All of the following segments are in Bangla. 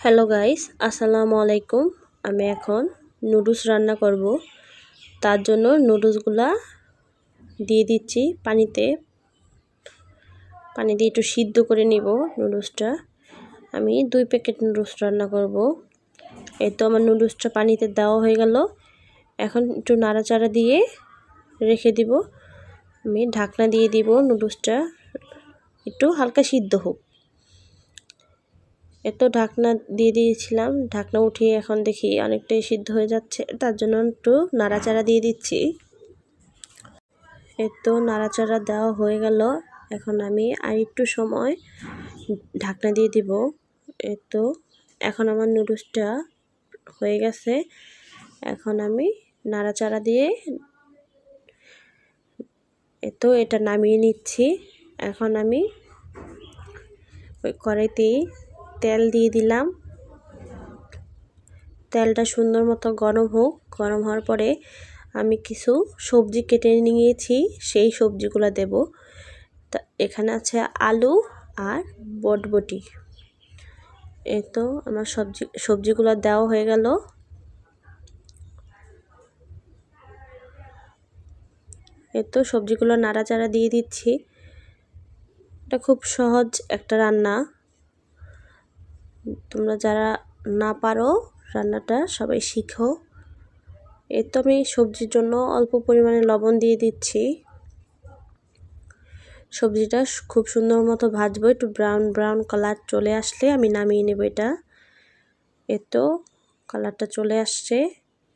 হ্যালো গাইস আসসালামু আলাইকুম আমি এখন নুডলস রান্না করব। তার জন্য নুডলসগুলা দিয়ে দিচ্ছি পানিতে। পানি দিয়ে একটু সিদ্ধ করে নিব নুডলসটা আমি দুই প্যাকেট নুডলস রান্না করব। এই তো আমার নুডলসটা পানিতে দেওয়া হয়ে গেল। এখন একটু নাড়াচাড়া দিয়ে রেখে দিব। আমি ঢাকনা দিয়ে দিব নুডলসটা একটু হালকা সিদ্ধ হোক। এত ঢাকনা দিয়ে দিয়েছিলাম। ঢাকনা উঠিয়ে এখন দেখি অনেকটাই সিদ্ধ হয়ে যাচ্ছে। তার জন্য একটু নাড়াচাড়া দিয়ে দিচ্ছি। এত নাড়াচাড়া দেওয়া হয়ে গেল। এখন আমি আর একটু সময় ঢাকনা দিয়ে দিব। এত এখন আমার নুডলসটা হয়ে গেছে। এখন আমি নাড়াচাড়া দিয়ে এতো এটা নামিয়ে নিচ্ছি। এখন আমি কড়াইতেই তেল দিয়ে দিলাম। তেলটা সুন্দর মতো গরম হোক। গরম হওয়ার পরে আমি কিছু সবজি কেটে নিয়েছি, সেই সবজিগুলো দেব। তা এখানে আছে আলু আর বটবটি। এই তো আমার সবজি, সবজিগুলো দেওয়া হয়ে গেল। এই তো সবজিগুলো নাড়াচাড়া দিয়ে দিচ্ছি। এটা খুব সহজ একটা রান্না। তোমরা যারা না পারো রান্নাটা, সবাই শিখো। এর তো আমি সবজির জন্য অল্প পরিমাণে লবণ দিয়ে দিচ্ছি। সবজিটা খুব সুন্দর মতো ভাজবো, একটু ব্রাউন ব্রাউন কালার চলে আসলে আমি নামিয়ে নেব এটা। এ তো কালারটা চলে আসছে,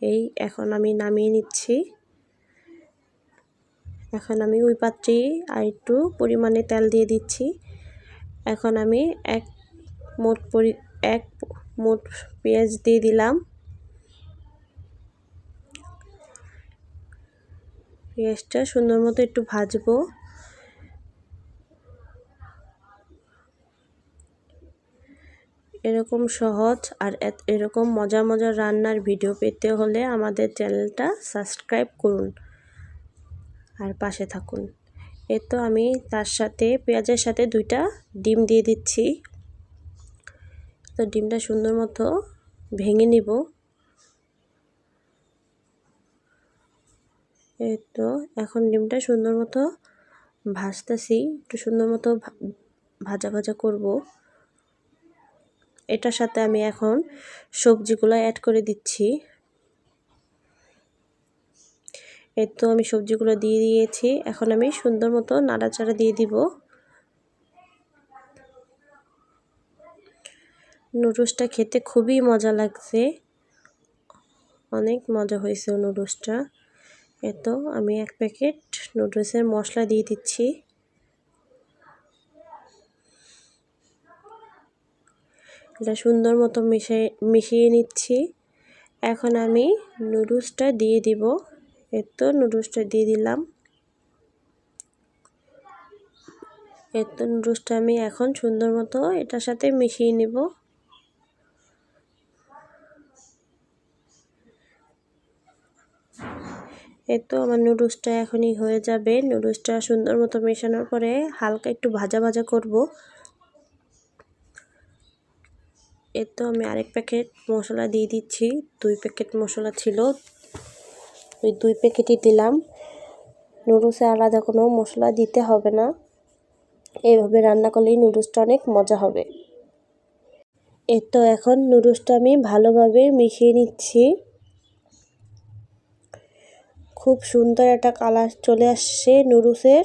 এই এখন আমি নামিয়ে নিচ্ছি। এখন আমি ওই পাত্রে আর একটু পরিমাণে তেল দিয়ে দিচ্ছি। এখন আমি এক মোট পরি, এক মোট পেঁয়াজ দিয়ে দিলাম। পেঁয়াজটা সুন্দর মতো একটু ভাজবো। এরকম সহজ আর এরকম মজার মজার রান্নার ভিডিও পেতে হলে আমাদের চ্যানেলটা সাবস্ক্রাইব করুন আর পাশে থাকুন। এ তো আমি তার সাথে, পেঁয়াজের সাথে দুইটা ডিম দিয়ে দিচ্ছি। তো ডিমটা সুন্দর মতো ভেঙে নিব। এই তো এখন ডিমটা সুন্দর মতো ভাজতেছি, একটু সুন্দর মতো ভাজা ভাজা করব। এটার সাথে আমি এখন সবজিগুলো অ্যাড করে দিচ্ছি। এই তো আমি সবজিগুলো দিয়ে দিয়েছি, এখন আমি সুন্দর মতো নাড়াচাড়া দিয়ে দিব। নুডলসটা খেতে খুবই মজা লাগছে। অনেক মজা হয়েছে নুডলসটা। এতো, আমি এক প্যাকেট নুডলসের মশলা দিয়ে দিচ্ছি। এটা সুন্দর মতো মিশিয়ে মিশিয়ে নিচ্ছি। এখন আমি নুডলসটা দিয়ে দিব। এতো, নুডলসটা দিয়ে দিলাম। এতো, নুডলসটা আমি এখন সুন্দর মতো এটার সাথে মিশিয়ে নেব। এই তো আমার নুডলসটা এখনই হয়ে যাবে। নুডলসটা সুন্দর মতো মেশানোর পরে হালকা একটু ভাজা ভাজা করব। এর তো আমি আরেক প্যাকেট মশলা দিয়ে দিচ্ছি। দুই প্যাকেট মশলা ছিল। ওই দুই প্যাকেটই দিলাম। নুডলসে আলাদা কোনো মশলা দিতে হবে না। এইভাবে রান্না করলেই নুডলসটা অনেক মজা হবে। এর তো এখন নুডলসটা আমি ভালোভাবে মিশিয়ে নিচ্ছি। খুব সুন্দর একটা কালার চলে আসছে নুরুসের।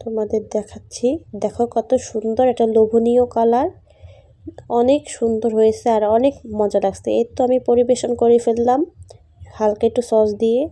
তোমাদের দেখাচ্ছি। দেখো কত সুন্দর একটা লোভনীয় কালার। অনেক সুন্দর হয়েছে আর অনেক মজা লাগছে। এর তো আমি পরিবেশন করে ফেললাম। হালকা একটু সস দিয়ে।